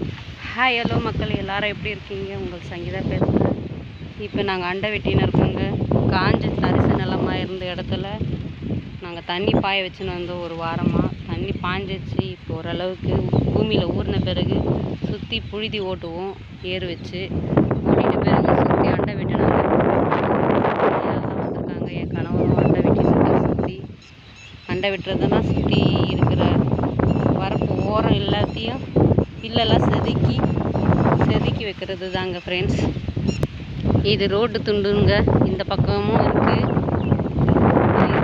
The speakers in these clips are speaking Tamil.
ஹாய் ஹலோ மக்கள். எல்லாரும் எப்படி இருக்கீங்க? உங்கள் சங்கீதா பேசுகிறேன் இப்போ நாங்கள் அண்டை வெட்டின்னு இருக்கோங்க. காஞ்ச தரிசு நிலமாக இருந்த இடத்துல நாங்கள் தண்ணி பாய வச்சுன்னு வந்தோம் ஒரு வாரமாக தண்ணி பாஞ்சிச்சு. இப்போ ஓரளவுக்கு பூமியில் ஊறின பிறகு சுற்றி புழுதி ஓட்டுவோம். ஏறு வச்சு ஓட்டின பிறகு சுற்றி அண்டை வெட்டினாங்க வந்திருக்காங்க. என் கணவரும் அண்டை வெட்டினாங்க சுற்றி அண்டை வெட்டுறதுன்னா சுற்றி இருக்கிற வரப்பு ஓரம் எல்லாத்தையும் பில்லெல்லாம் செதுக்கி செதுக்கி வைக்கிறது தாங்க ஃப்ரெண்ட்ஸ் இது ரோட்டு துண்டுங்க. இந்த பக்கமும் இருக்குது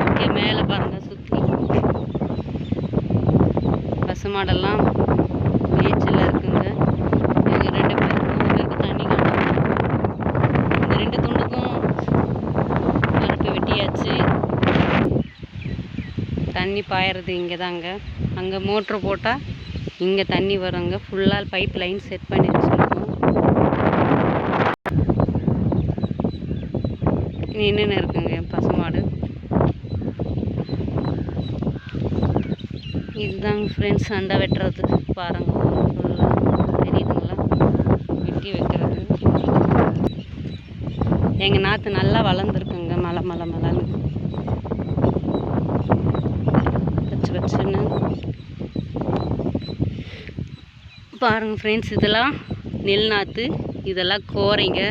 இங்கே மேலே பாருங்க சுற்றி பசு மாடெல்லாம் மேய்ச்சலில் இருக்குங்க. இவங்க ரெண்டு பேர் மூணு பேருக்கு தண்ணி காணும். இந்த ரெண்டு துண்டுக்கும் வரப்பு வெட்டியாச்சு. தண்ணி பாயறது இங்கே தாங்க அங்கே மோட்ரு போட்டால் இங்கே தண்ணி வருங்க. ஃபுல்லாக பைப் லைன் செட் பண்ணி வச்சுருக்கோம். நின்றுன்னு இருக்குங்க? என் பசுமாடு. இதுதாங்க ஃப்ரெண்ட்ஸ் சண்டை வெட்டுறது. பாருங்க. ஃபுல்லாக தெரியுதுங்களா? வெட்டி வைக்கிறது எங்கள் நாற்று நல்லா வளர்ந்துருக்குங்க. மலை மலை மலைன்னு. வச்சு வச்சுன்னு. பாருங்கள் ஃப்ரெண்ட்ஸ் இதெல்லாம் நெல் நாற்று இதெல்லாம் கோரைங்க.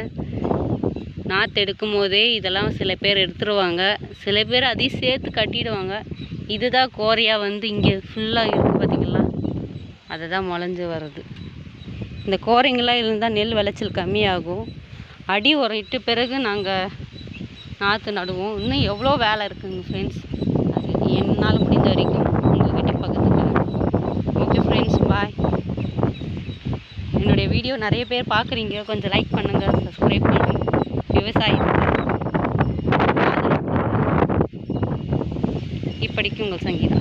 நாற்று எடுக்கும் போதே இதெல்லாம் சில பேர் எடுத்துருவாங்க. சில பேர் அதையும் சேர்த்து கட்டிடுவாங்க. இதுதான் கோரையாக வந்து இங்கே ஃபுல்லாக இருக்குது பார்த்தீங்களா அதை தான் முளைஞ்சு வருது இந்த கோரைங்கெல்லாம் இருந்தால் நெல் விளைச்சல் கம்மியாகும். அடி உரையிட்டு பிறகு நாங்கள் நாற்று நடுவோம். இன்னும் எவ்வளோ வேலை இருக்குதுங்க ஃப்ரெண்ட்ஸ் அது என்னால் முடிந்த வரைக்கும் உங்கள்கிட்ட பகிர்ந்துக்கிறேன் ஓகே ஃப்ரெண்ட்ஸ் பாய் என்னுடைய வீடியோ நிறைய பேர் பார்க்குறீங்க. கொஞ்சம் லைக் பண்ணுங்கள் சப்ஸ்கிரைப் பண்ணுங்கள் விவசாயத்துக்கு இப்படிக்கு உங்கள் சங்கீதா